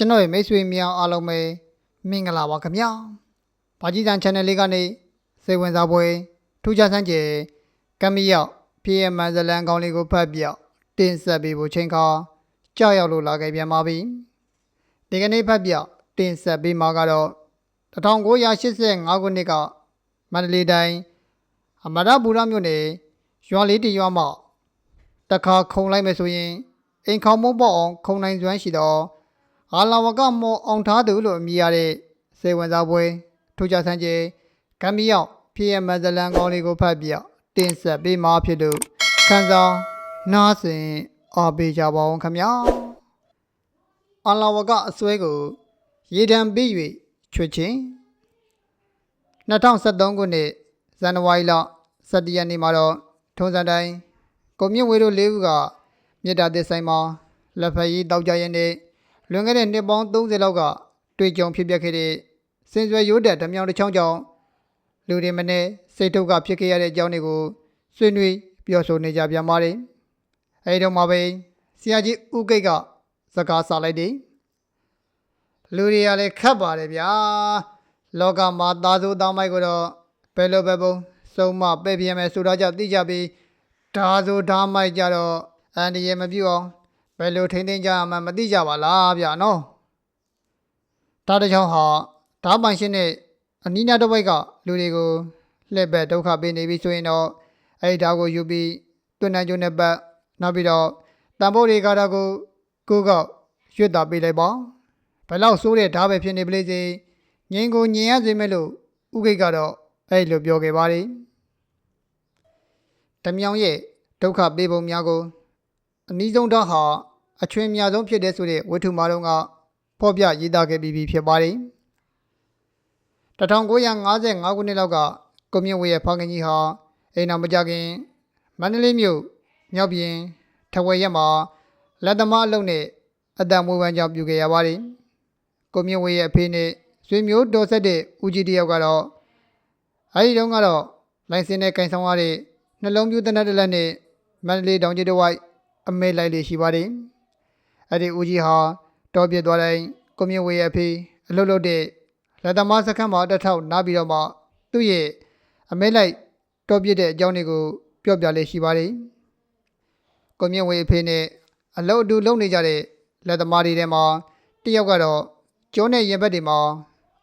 ကျွန်တော်ရဲ့မိတ်ဆွေများအားလုံးပဲမင်္ဂလာပါခင်ဗျာ။ဘာကြီးတန် channel လေးကနေစိတ်ဝင်စားပွဲထူးခြားဆန်းကျယ်ကမ်းမရောက် PM ဇလန်ကောင်းလေးကိုဖတ်ပြတင်ဆက်ပေးဖို့ချိန်ခါကြောက်ရောက်လို့လာခဲ့ပြန်ပါပြီ။ဒီကနေ့ဖတ်ပြတင်ဆက်ပေးမှာကတော့1985ခုနှစ်ကမန္တလေးတိုင်းအမရပူရမြို့နယ်ရွာလေးတရွာမှာတခါခုံလိုက်မယ်ဆိုရင်အိမ်ခေါင်မုံပေါ့အောင်ခုံနိုင်စွမ်းရှိတော့ အာလာဝကမောအောင်ထားသူလို့အမည်ရတဲ့စေဝင်စားပွဲထူးခြားဆန်းကျဲကမ်မီရောက်ဖြစ်ရမဇလန်ကောင်းလေးကိုဖတ်ပြတင်ဆက်ပေးမှာဖြစ်လို့ခန်းစားနားဆင်အားပေးကြပါအောင်ခင်ဗျာအာလာဝကအစွဲကိုရေတံပေး၍ချွတ်ချင်း2023ခုနှစ်ဇန်နဝါရီလ17ရက်နေ့မှာတော့ထုံးစံတိုင်းကိုမြင့်ဝေတို့လေးဦးကမြေတားသစ်ဆိုင်မှာလက်ဖက်ရည်တောက်ကြရင်နဲ့ လွန်ခဲ့တဲ့နှစ်ပေါင်း30လောက်ကတွေ့ကြုံဖြစ်ပျက်ခဲ့တဲ့စင်စွယ်ရိုးတက်ဓမြောင်တစ်ချောင်းကြောင့်လူတွေမနဲ့စိတ်ထုတ်ကဖြစ်ခဲ့ရတဲ့အကြောင်းတွေကိုဆွေးနွေးပြောဆိုနေကြပြန်ပါတယ်။အဲဒီတော့မှပဲဆရာကြီးဦးကိတ်ကစကားဆလိုက်တယ်။လူတွေကလည်းခတ်ပါတယ်ဗျာ။လောကမှာသားစိုးသားမိုက်ကိုတော့ဘယ်လိုပဲပုံစုံမပဲ့ပြမယ်ဆိုတော့ကြသိကြပြီးဒါဆိုဒါမိုက်ကြတော့အန်ဒီရမပြုတ်အောင် ဘယ်လိုထိန်းသိမ်းကြရမှန်းမသိကြပါလားဗျာနော်ဒါတစ်ချောင်းဟာဓာပိုင်ရှင်နဲ့အနီးနားတစ်ဝိုက်ကလူတွေကိုလှည့်ဘက်ဒုက္ခပေးနေပြီဆိုရင်တော့အဲ့ဒီဓာကိုယူပြီးတွန်းနှံကျုံနဲ့ပတ်နောက်ပြီးတော့တန်ဖိုးတွေကတော့ကိုကိုကောက်ရွတ်တာပေးလိုက်ပါဘယ်လောက်ဆိုးတဲ့ဓာပဲဖြစ်နေပလိစေငင်းကိုညင်ရစေမဲ့လို့ဥကိတ်ကတော့အဲ့လိုပြောခဲ့ပါတယ်တမြောင်ရဲ့ဒုက္ခပေးပုံများကိုအနည်းဆုံးတော့ဟာ အချွင်းများဆုံးဖြစ်တဲ့ဆိုတဲ့ဝတ္ထုမာတော့ကဖော်ပြရေးသားခဲ့ပြီးပြီဖြစ်ပါတယ်။1955ခုနှစ်လောက်ကကွန်မြူဝေရဲ့ဖောင်ကင်ကြီးဟာအိမ်တော်မကြခင်မန္တလေးမြို့မြောက်ပြင်ထဝယ်ရက်မှာလက်သမားအလုပ်နဲ့အတံမွေးဝမ်းကြောင့်ပြုခဲ့ရပါတယ်။ကွန်မြူဝေရဲ့အဖေနဲ့ဆွေမျိုးတော်ဆက်တဲ့ဦးကြီးတယောက်ကတော့အဲဒီတုန်းကတော့လိုင်စင်နဲ့ကင်ဆောင်ရတဲ့နှလုံးပြူတနတ်တစ်လက်နဲ့မန္တလေးတောင်ကျတစ်ဝိုက်အမေလိုက်လေရှိပါတယ်။ အဲ့ဒီဦးကြီးဟာတောပြစ်သွားတိုင်းကွန်မြူဝေရဲ့အဖေအလုပ်လုပ်တဲ့လက်သမားစခန်းမှာတစ်ထောက်နားပြီးတော့မှသူ့ရဲ့အမေလိုက်တောပြစ်တဲ့အကြောင်းတွေကိုပြောပြလေရှိပါတယ်။ကွန်မြူဝေအဖေနဲ့အလုပ်အတူလုပ်နေကြတဲ့လက်သမားတွေထဲမှာတစ်ယောက်ကတော့ကျိုးနဲ့ရင်ဘက်တွေမှာ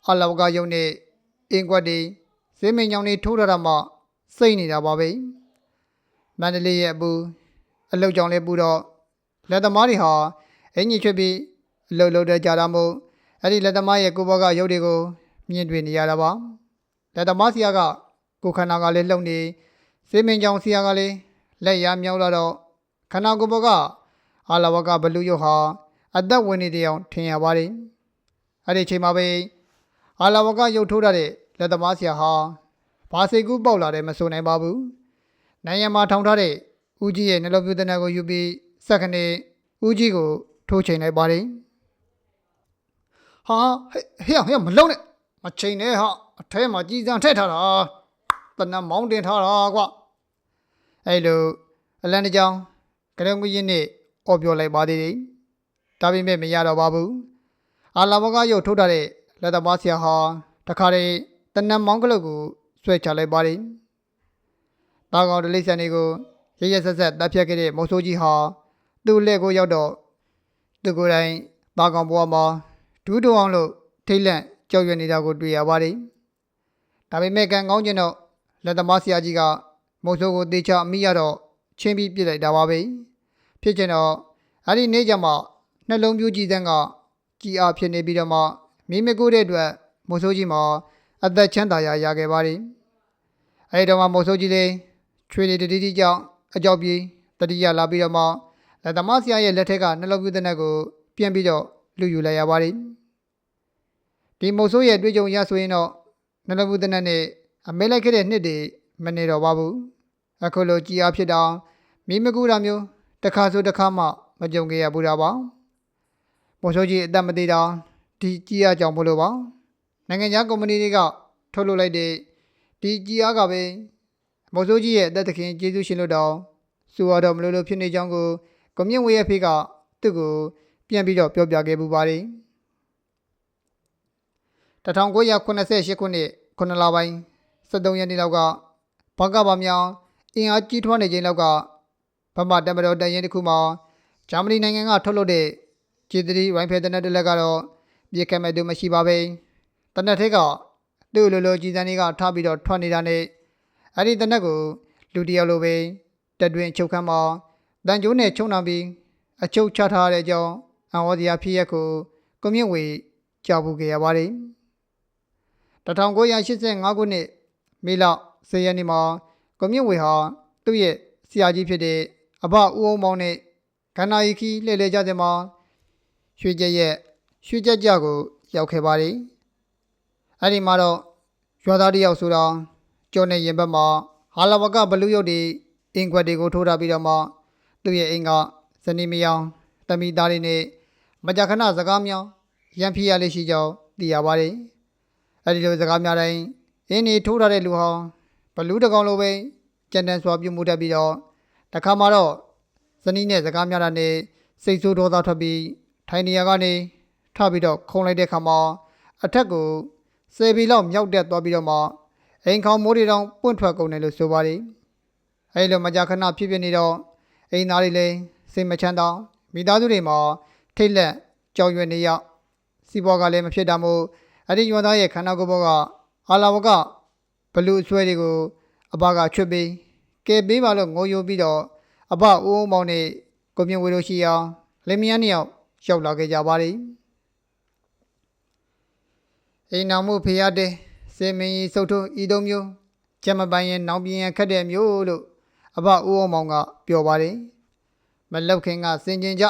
အလောက်ကယုံနဲ့အင်ကွက်တွေဇင်းမင်ကြောင်တွေထိုးထားတာမှစိတ်နေတာပါပဲ။မန္တလေးရဲ့အပူအလုတ်ကြောင့်လည်းပူတော့လက်သမားတွေဟာ အင်ကြီးချွတ်ပြီးအလုတ်လုတ်တဲ့ကြတာမို့အဲ့ဒီလက်သမားရဲ့ကိုဘောကရုပ်တွေကိုမြင်တွေ့နေရတာပါလက်သမားစီယာကကိုခန္ဓာကလည်းလှုပ်နေစေမင်းကြောင့်စီယာကလည်းလက်ရမြောက်လာတော့ခန္ဓာကိုယ်ဘောကအာလဝကဘလူးရုပ်ဟာအသက်ဝင်နေတဲ့အထင်ရပါတယ်အဲ့ဒီအချိန်မှာပဲအာလဝကရုပ်ထိုးထားတဲ့လက်သမားစီယာဟာဘာစိတ်ကူးပေါက်လာတယ်မဆိုနိုင်ပါဘူးနိုင်ရမှာထောင်ထားတဲ့ဦးကြီးရဲ့နှလုံးပြသနာကိုယူပြီးစက္ကနေဦးကြီးကို ထိုးချိန်လိုက်ပါတယ်ဟာဟဲ့ဟဲ့ဟဲ့မလုံးနဲ့မချိန်နဲ့ဟာအထဲမှာကြီးစံထည့်ထားတာတနမောင်းတင်ထားတာကွအဲ့လိုအလန်တကြောင်ကရုံကြီးနဲ့အော်ပြောလိုက်ပါသေးတယ်ဒါပေမဲ့မရတော့ပါဘူးအာလာဘကရုပ်ထိုးထားတဲ့လက်သမားဆရာဟာတခါတည်းတနမောင်းကလေးကိုဆွဲချလိုက်ပါတယ်တာကောင်ဒလိဆန်တွေကိုရရဆက်ဆက်တပ်ဖြတ်ခဲ့တဲ့မုံဆိုးကြီးဟာသူ့လက်ကိုရောက်တော့ သူကိုယ်တိုင်ပါကောင်ဘွားမှာဒူးတုံအောင်လို့ထိတ်လန့်ကြောက်ရွံ့နေတာကိုတွေ့ရပါတယ်။ဒါပေမဲ့ကံကောင်းခြင်းတော့လက်သမားဆရာကြီးကမုံဆိုးကိုတေချာမိရတော့ချင်းပြီးပြစ်လိုက်တာပါပဲ။ဖြစ်ခြင်းတော့အဲ့ဒီနေ့ကျမှနှလုံးပြူးကြည့်တဲ့ကကြည်အားဖြစ်နေပြီးတော့မှမိမကိုတဲ့အတွက်မုံဆိုးကြီးမှာအသက်ချမ်းသာရရခဲ့ပါတယ်။အဲဒီတော့မှမုံဆိုးကြီးလေးချွေတွေတတိတိကြောင့်အကြောက်ပြေးတတိယလာပြီးတော့မှ လက်သမားဆရာရဲ့လက်ထက်ကနှလုံးပြူတဲ့နက်ကိုပြန်ပြီးတော့လူယူလိုက်ရပါတယ်ဒီမုတ်ဆိုးရဲ့တွေ့ကြုံရဆိုရင်တော့နှလုံးပြူတဲ့နက်နဲ့အမဲလိုက်ခဲ့တဲ့နှစ်တွေမနေတော့ပါဘူးအခုလိုကြည်အားဖြစ်တော့မိမကူတာမျိုးတစ်ခါဆိုတစ်ခါမှမကြုံခဲ့ရဘူးတာပါမုတ်ဆိုးကြီးအသက်မသေးတော့ဒီကြည်အားကြောင့်မလို့ပါနိုင်ငံခြားကုမ္ပဏီတွေကထုတ်လုပ်လိုက်တဲ့ဒီကြည်အားကပဲမော်ဆိုးကြီးရဲ့အသက်သခင်ကျေးဇူးရှင်လို့တောင်ဆိုရတော့မလို့လို့ဖြစ်နေကြောင်းကို ကွန်မြင့်ဝေရဲ့ဖေးကသူ့ကိုပြန်ပြီးတော့ပြောပြခဲ့ပူပါတယ်1988ခုနှစ်ခုနှစ်လပိုင်း73ရက်နေ့လောက်ကဘကဘာမြောင်အင်အားကြီးထွားနေခြင်းလောက်ကဗမာတမတော်တန်ရင်တစ်ခုမှာဂျာမနီနိုင်ငံကထုတ်လုပ်တဲ့ဂျီသရီရိုင်ဖယ်တနက်တစ်လက်ကတော့ပြစ်ခတ်မဲ့သူမရှိပါပဲတနက်ထက်ကသူ့လိုလိုကြီးစံတွေကထားပြီးတော့ထွက်နေတာနဲ့အဲ့ဒီတနက်ကိုလူတယောက်လိုပဲတက်တွင်ချုပ်ခမ်းမှာ တန်ကျိုးနဲ့ချုံနှံပြီးအချုပ်ချထားတဲ့အကြောင်းအဝေါ်စရာဖြစ်ရက်ကိုကွန်မြင့်ဝေကြောက်ပူခဲ့ရပါတယ်1985ခုနှစ်မေလ10ရက်နေ့မှာကွန်မြင့်ဝေဟာသူ့ရဲ့ဆရာကြီးဖြစ်တဲ့အဘဦးအောင်မောင်နဲ့ကန္နာရီခီလှည့်လည်ကြတဲ့မှာရွှေကျက်ရဲ့ရွှေကျက်ကြကိုရောက်ခဲ့ပါတယ်အဲ့ဒီမှာတော့ရွာသားတယောက်ဆိုတာကျော်နေရင်ဘက်မှာဟာလဝကဘလူးရုပ်တွေအင်ခွက်တွေကိုထိုးထားပြီးတော့မှ သူ့ရဲ့အိမ်ကဇနီးမယောင်တမိသားလေးနဲ့မကြခဏစကားမြောင်းရန်ဖြစ်ရလေးရှိကြောင်းသိရပါတယ်အဲ့ဒီလိုစကားများတိုင်းအင်းနေထိုးထားတဲ့လူဟောင်းဘလူးတစ်ကောင်လိုပဲကြံတန်းစွာပြုမှုတတ်ပြီးတော့တခါမှတော့ဇနီးနဲ့စကားများတာနဲ့စိတ်ဆိုးဒေါသထွက်ပြီးထိုင်နေရာကနေထပြီးတော့ခုံလိုက်တဲ့ခါမှာအထက်ကိုဆယ်ပီလောက်မြောက်တက်သွားပြီးတော့မှအိမ်ခေါင်မိုးတွေတောင်ပွင့်ထွက်ကုန်တယ်လို့ဆိုပါတယ်အဲဒီလိုမကြာခဏဖြစ်ဖြစ်နေတော့ အိမ်သားတွေလည်းစိတ်မချမ်းသာမိသားစုတွေမှာထိတ်လက်ကြောက်ရွံ့နေရစီးပွားကလည်းမဖြစ်တာမို့အဲ့ဒီရွာသားရဲ့ခန္ဓာကိုယ်ဘောကအာလာဝကဘလူးအဆွဲတွေကိုအဘကချွတ်ပြီးကဲပေးပါလို့ငိုယိုပြီးတော့အဘဦးအောင်မောင်နဲ့ကိုမြင့်ဝေတို့ရှိအောင်လင်မယားနှစ်ယောက်ရောက်လာခဲ့ကြပါလိမ့်အိမ်နာမှုဖေရတဲ့စေမင်းကြီးစုတ်ထုံဤသုံးမျိုးချက်မပိုင်ရင်နောင်ပြင်းရခက်တဲ့မျိုးလို့ အဘဦးအောင်မောင်ကပြောပါတယ်မလောက်ခင်ကစင်ကျင်ကြ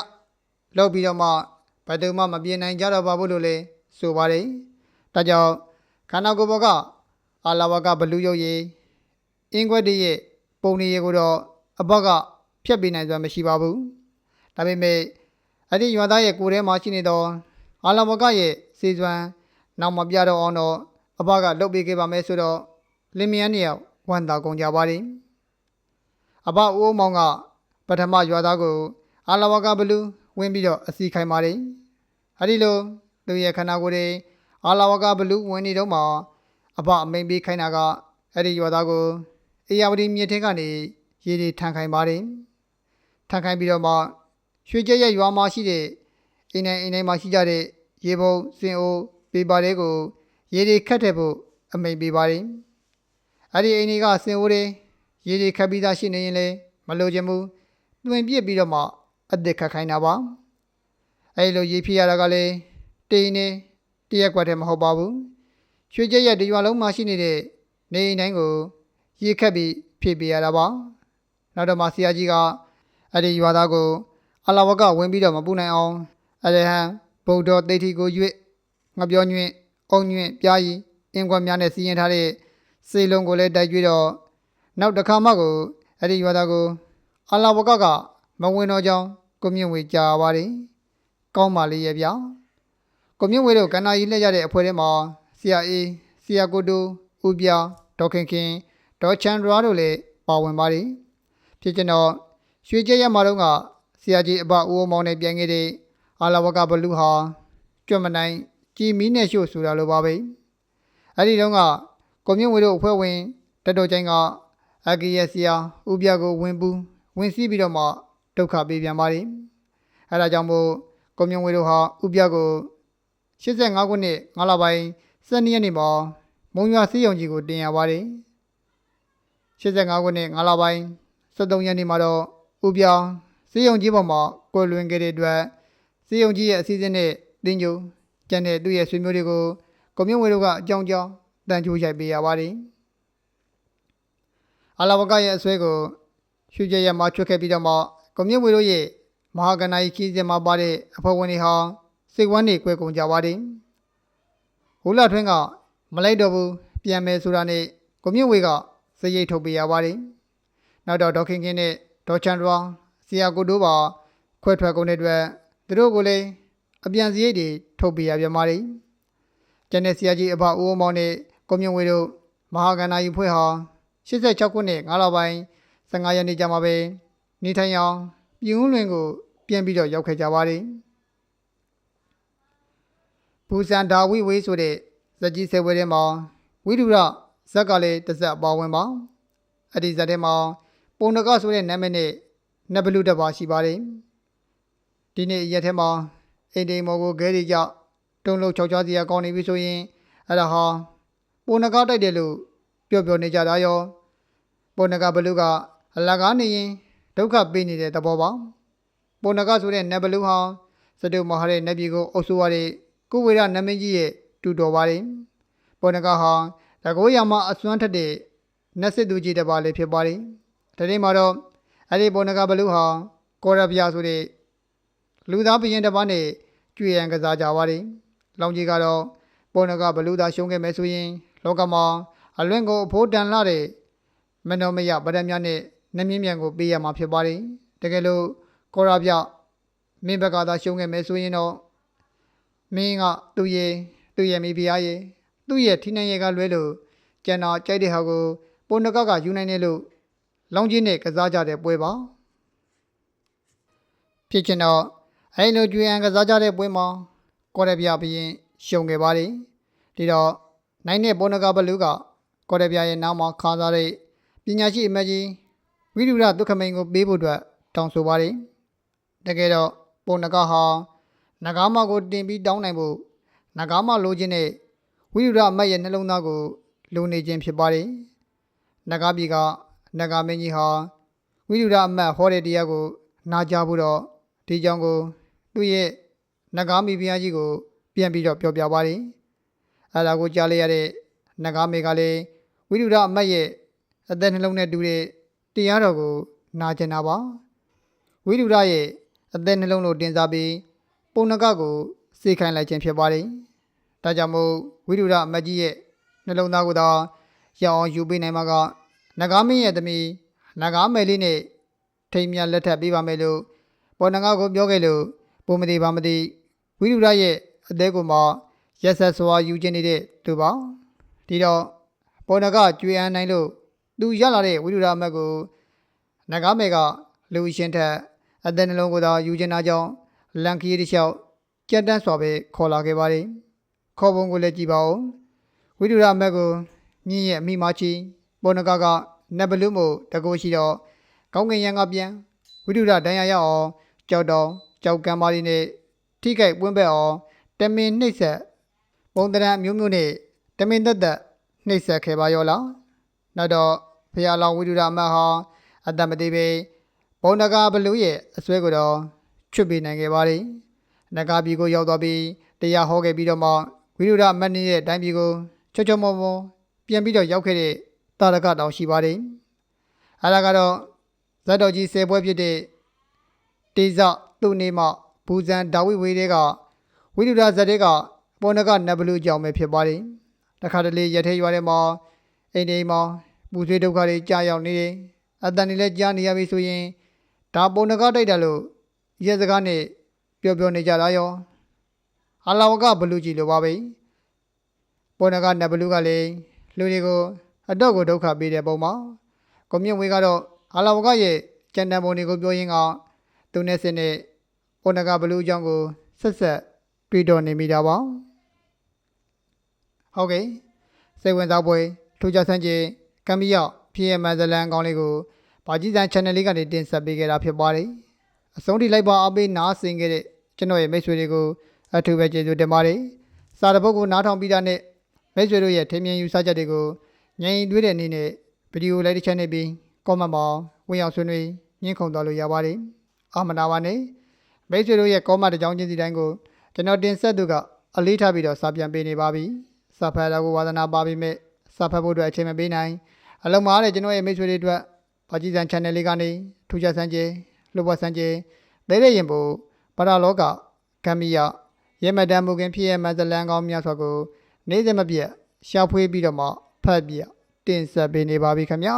လောက်ပြီးတော့မှဘယ်သူမှမပြေနိုင်ကြတော့ပါဘူးလို့လည်းဆိုပါတယ်ဒါကြောင့်ခန္ဓာကိုယ်ဘောကအာလာဝကဘလူးရုပ်ရည်အင်းခွက်တည်းရဲ့ပုံနေရကိုတော့အဘကဖြတ်ပေးနိုင်စွာမရှိပါဘူးဒါပေမဲ့အဲ့ဒီရွာသားရဲ့ကိုယ်ထဲမှာရှိနေသောအာလာဝကရဲ့စေစွမ်းနောက်မပြတော့အောင်တော့အဘကလှုပ်ပေးခဲ့ပါမယ်ဆိုတော့လင်မယားနှစ်ယောက်ဝန်တာကုန်ကြပါလိမ့် အဘဦးမောင်က ပထမရွာသားကိုအာလာဝကဘလူးဝင်ပြီးတော့အစီခိုင်းပါတယ်အဲ့ဒီလိုသူရဲ့ခန္ဓာကိုယ်တွေအာလာဝကဘလူးဝင်နေတော့မှအဘအမိန်ပေးခိုင်းတာကအဲ့ဒီရွာသားကိုအေယာဝတီမြေထင်းကနေရေတွေထန်ခိုင်းပါတယ်ထန်ခိုင်းပြီးတော့မှရွှေကျက်ရဲ့ရွာမှာရှိတဲ့အိမ်တိုင်းအိမ်တိုင်းမှာရှိကြတဲ့ရေပုံစင်အိုးပေပါလေးကိုရေတွေခတ်တဲ့ဖို့အမိန်ပေးပါတယ်အဲ့ဒီအိမ်တွေကစင်အိုးတွေ ရေတွေခတ်ပြီးသားရှိနေရင်လေမလိုချင်ဘူးတွင်ပြစ်ပြီးတော့မှအသက်ခတ်ခိုင်းတာပါအဲ့လိုရေဖြစ်ရတာကလည်းတိန်နေတရက်ကွက်တည်းမဟုတ်ပါဘူးရွှေကျက်ရဲ့ဒီရွာလုံးမှာရှိနေတဲ့နေအိမ်တိုင်းကိုရေခတ်ပြီးဖြည့်ပေးရတာပါနောက်တော့မှဆရာကြီးကအဲ့ဒီရွာသားကိုအလာဝကဝင်ပြီးတော့မပူနိုင်အောင်အရဟံဗုဒ္ဓတိဋ္ဌိကိုရွေ့ငပြောညွင့်အုံညွင့်ပြားရီအင်ကွက်များနဲ့စီရင်ထားတဲ့စေလုံးကိုလည်းတိုက်ကြွတော့ နောက်တစ်ခါမှကိုအဲ့ဒီရွာသားကိုအလာဝကကမဝင်တော့ကြောင်းကိုမြင့်ဝေကြားပါတယ်ကောင်းပါလေရဲ့ဗျာကိုမြင့်ဝေတို့ကန္နာကြီးလှည့်ရတဲ့အဖွဲ့ထဲမှာဆရာအေးဆရာကိုတူဦးပြဒေါက်ခင်ခင်ဒေါ်ချန်ဒရာတို့လည်းပါဝင်ပါတယ်ဖြစ်ကျွန်တော်ရွှေကျဲရမှာတော့ကဆရာကြီးအဘဦးအောင်မောင်နဲ့ပြန်ခဲ့တဲ့အာလာဝကဘလူးဟာကြွမနိုင်ကြည်မီးနဲ့ရှို့ဆိုတာလိုပါပဲအဲ့ဒီတော့ကကိုမြင့်ဝေတို့အဖွဲ့ဝင်တက်တော်ချင်းက အကီယဆရာဦးပြကိုဝင်ပူးဝင်စီးပြီးတော့မှဒုက္ခပေးပြန်ပါတယ်အဲ့ဒါကြောင့်မို့ကိုမြင့်ဝေတို့ဟာဥပြကို85ခုနှစ်9လပိုင်း12ရက်နေ့မှာမုံရွာစီးရုံကြီးကိုတင်ရပါတယ်85ခုနှစ်9လပိုင်း73ရက်နေ့မှာတော့ဥပြစီးရုံကြီးပေါ်မှာကိုလွင်ခဲ့တဲ့အတွက်စီးရုံကြီးရဲ့အစည်းအဝေးနဲ့တင်းကျုံကျန်တဲ့သူ့ရဲ့ဆွေမျိုးတွေကိုကိုမြင့်ဝေတို့ကအကြောင်းကြောင်းတန်ချိုးရိုက်ပေးရပါတယ် အလာဝကရဲ့အဆွဲကိုရွှေကျရမှာချွတ်ခဲ့ပြီးတော့မှကွန်မြင့်ဝေတို့ရဲ့မဟာကဏ္ဍကြီးခီးစဉ်မှာပါတဲ့အဖွဲ့ဝင်တွေဟာစိတ်ဝမ်းနေကွဲကုန်ကြပါတယ်။ဟိုလာထွန်းကမလိုက်တော့ဘူးပြန်မယ်ဆိုတာနဲ့ကွန်မြင့်ဝေကစရိတ်ထုတ်ပေးရပါတယ်။နောက်တော့ဒေါခင်ခင်နဲ့ဒေါချန်ဒရာဆီယာကိုတို့ပါခွဲထွက်ကုန်တဲ့အတွက်သူတို့ကိုလည်းအပြန်စရိတ်တွေထုတ်ပေးရပြန်ပါတယ်။ကျန်တဲ့ဆီယာကြီးအဘဦးအောင်မောင်နဲ့ကွန်မြင့်ဝေတို့မဟာကဏ္ဍကြီးဖွဲ့ဟာ 86ခုနှစ်9လပိုင်း15ရက်နေ့ကျမှပဲနေထိုင်အောင်ပြည်ဦးလွင်ကိုပြန်ပြီးတော့ရောက်ခဲ့ကြပါတယ်။ဘူဇန်ဒါဝိဝေးဆိုတဲ့ဇက်ကြီးဆယ်ပွဲထဲမှာဝိဒုရဇက်ကလည်းတစ်ဆက်ပါဝင်ပါအဲ့ဒီဇက်ထဲမှာပုံနကဆိုတဲ့နာမည်နဲ့နဘလူတစ်ပါရှိပါတယ်ဒီနေ့ရက်ထဲမှာအိမ်တိမ်မော်ကိုခဲရီကြတုံလုံးချောက်ချားစီရကောင်းနေပြီဆိုရင်အဲ့ဒါဟာပုံနကတိုက်တယ်လို့ပြောပြောနေကြတာရော ပုံနကဘလူကအလကားနေရင်ဒုက္ခပေးနေတဲ့သဘောပါပုံနကဆိုတဲ့နဘလူဟာစတုမဟာရဲ့နတ်ပြည်ကိုအုပ်စိုးရတဲ့ကုဝေရနမင်းကြီးရဲ့တူတော်ပါတယ်ပုံနကဟာတကောရမှာအစွမ်းထက်တဲ့နတ်စစ်သူကြီးတစ်ပါးလည်းဖြစ်ပါတယ်တတိမှာတော့အဲ့ဒီပုံနကဘလူဟာကောရဗျာဆိုတဲ့လူသားဘရင်တစ်ပါးနဲ့ကြွေရန်ကစားကြပါတယ်လောင်ကြီးကတော့ပုံနကဘလူသားရှုံးခဲ့မယ်ဆိုရင်လောကမှာအလွင့်ကိုအဖို့တန်လာတဲ့ မနောမယဗဒမြနဲ့နှမြင့်မြန်ကိုပေးရမှာဖြစ်ပါတယ်တကယ်လို့ကောရဗျမင်းဘက်ကသာရှုံးခဲ့မယ်ဆိုရင်တော့မင်းကသူ့ရဲ့သူ့ရဲ့မိဖုရားရဲ့သူ့ရဲ့ထိနှံရဲ့ကလွဲလို့ကျန်တော်ကြိုက်တဲ့ဟာကိုပုံနကကယူနိုင်တယ်လို့လောင်ကြီးနဲ့ကစားကြတဲ့ပွဲပါဖြစ်ချင်တော့အဲ့လိုကျွေးအံကစားကြတဲ့ပွဲမှာကောရဗျဘရင်ရှုံခဲ့ပါတယ်ဒီတော့နိုင်တဲ့ပုံနကဘလူးကကောရဗျရဲ့နောက်မှာခါစားတဲ့ ပညာရှိအမကြီးဝိရုဒဒုက္ခမိန်ကိုပေးဖို့အတွက်တောင်းဆိုပါတယ်တကယ်တော့ပုံနကဟာနဂါမကိုတင်ပြီးတောင်းနိုင်ဖို့နဂါမလိုချင်တဲ့ဝိရုဒအမတ်ရဲ့နှလုံးသားကိုလိုနေခြင်းဖြစ်ပါတယ်နဂါပြည်ကနဂါမင်းကြီးဟာဝိရုဒအမတ်ဟောတဲ့တရားကို နာကြားဖို့တော့ဒီကြောင့်ကိုသူ့ရဲ့နဂါမီဘုရားကြီးကို ပြန်ပြီးတော့ပြောပြပါတယ်အဲဒါကိုကြားလိုက်ရတဲ့နဂါမေကလည်းဝိရုဒအမတ်ရဲ့ အသက်နှလုံးနဲ့တူတဲ့တရားတော်ကိုနာကျင်တာပါဝိရုဒရဲ့အသက်နှလုံးကိုတင်စားပြီးပုံနကကိုစေခိုင်းလိုက်ခြင်းဖြစ်ပါတယ်ဒါကြောင့်မို့ဝိရုဒအမတ်ကြီးရဲ့နှလုံးသားကိုသာရအောင်ယူပေးနိုင်မှာကနဂါမင်းရဲ့သမီးနဂါမယ်လေးနဲ့ထိမ်မြလက်ထပ်ပေးပါမယ်လို့ပေါ်နဂါကိုပြောခဲ့လို့ပုံမသေးပါမသေးဝိရုဒရဲ့အသေးကိုမှရက်ဆက်စွာယူခြင်းနေတဲ့သူပါဒီတော့ပေါ်နဂါကျွေးအန်းနိုင်လို့ သူရလာတဲ့ဝိရုဒအမတ်ကိုနဂါမယ်ကလူရှင်ထက်အသက်နှလုံးကိုသာယူခြင်းနာကြောင့်လန်ကီးတစ်လျှောက်ကြက်တန်းစွာပဲခေါ်လာခဲ့ပါတယ်ခေါ်ပုံကိုလည်းကြည့်ပါဦးဝိရုဒအမတ်ကိုမြင့်ရဲ့အမိမချီပေါ်နဂါကနတ်ဘလူးမို့တကိုးရှိတော့ကောင်းကင်ရန်ကပြန်ဝိရုဒဒဏ်ရာရအောင်ကြောက်တော့ကြောက်ကံပါရီနဲ့ထိခိုက်ပွင့်ပက်အောင်တမင်နှိပ်ဆက်ပုံတရံမျိုးမျိုးနဲ့တမင်သက်သက်နှိပ်ဆက်ခဲ့ပါရောလားနောက်တော့ ဖရာလောင်ဝိဒုရအမတ်ဟာအတ္တမတိပေဘုံနဂါဘလူရဲ့အစွဲကိုတော့ချွတ်ပေးနိုင်ခဲ့ပါလေနဂါပြည်ကိုရောက်သွားပြီးတရားဟောခဲ့ပြီးတော့မှဝိဒုရအမတ်နေတဲ့တိုင်းပြည်ကိုချောချောမောမောပြန်ပြီးတော့ရောက်ခဲ့တဲ့တာရကတောင်ရှိပါတယ်အဲဒါကတော့ဇတ်တော်ကြီးဆယ်ပွဲဖြစ်တဲ့တေဇသူနေမဘူဇန်ဒါဝိဝေတွေကဝိဒုဒဇတ်တွေကပေါ်နကနဘလူကြောင့်ပဲဖြစ်ပါတယ်တခါတလေရထဲရွာထဲမှာအိမ်တိမ်မှာ ပူဆွေးဒုက္ခတွေကြာရောက်နေတယ်အတန်တွေလည်းကြားနေရပြီဆိုရင်ဒါပေါ်နကတိုက်တယ်လို့ရဲစကားနဲ့ပြောပြောနေကြတာရောအလာဝကဘလူကြီးလိုပါပဲပေါ်နကနဘလူကလည်းလူတွေကိုအတော့ကိုဒုက္ခပေးတဲ့ပုံမှာကွန်မြင့်ဝေကတော့အလာဝကရဲ့ကြံတံပုံတွေကိုပြောရင်းကသူနဲ့စင်နဲ့ပေါ်နကဘလူးအကြောင်းကိုဆက်ဆက်တွေ့တော်နေမိတာပါဟုတ်ကဲ့စိတ်ဝင်စားပွဲထူးခြားဆန်းကျင် ကမ်ဘီယောဖြစ်ရမဇလန်ကောင်းလေးကိုဘာကြီးစံ channel လေးကနေတင်ဆက်ပေးခဲ့တာဖြစ်ပါတယ်အဆုံးထိလိုက်ပါအပေးနားဆင်ခဲ့တဲ့ကျွန်တော်ရဲ့မိတ်ဆွေတွေကိုအထူးပဲကျေးဇူးတင်ပါတယ်စာတပုတ်ကိုနားထောင်ပြီးတာနဲ့မိတ်ဆွေတို့ရဲ့ထင်မြင်ယူဆချက်တွေကိုငြိမ်တွေးတဲ့အနေနဲ့ဗီဒီယိုလိုက်တစ်ချက်နဲ့ပြီး comment မှာဝင်ရောက်ဆွေးနွေးညှင်းခုန်သွားလို့ရပါတယ်အာမနာပါနဲ့မိတ်ဆွေတို့ရဲ့ comment တစ်ကြောင်းချင်းစီတိုင်းကိုကျွန်တော်တင်ဆက်သူကအလေးထားပြီးတော့စာပြန်ပေးနေပါပြီစာဖတ်တာကိုဝါသနာပါပြီမဲ့စာဖတ်ဖို့အတွက်အချိန်မပေးနိုင် အလုံးမားတဲ့ကျွန်တော်ရဲ့မိတ်ဆွေတွေအတွက်ဘာကြီးစံ channel လေးကနေထူးခြားစမ်းကြလှုပ်ဝက်စမ်းကြလဲတဲ့ရင်ပို့ပရလောကကမ်မီယာရဲမတန်မူခင်ဖြစ်ရမဇလန်ကောင်းများစွာကို နေ့စဉ်မပြတ်ရှာဖွေပြီးတော့မှဖတ်ပြတင်ဆက်ပေးနေပါပြီခင်ဗျာ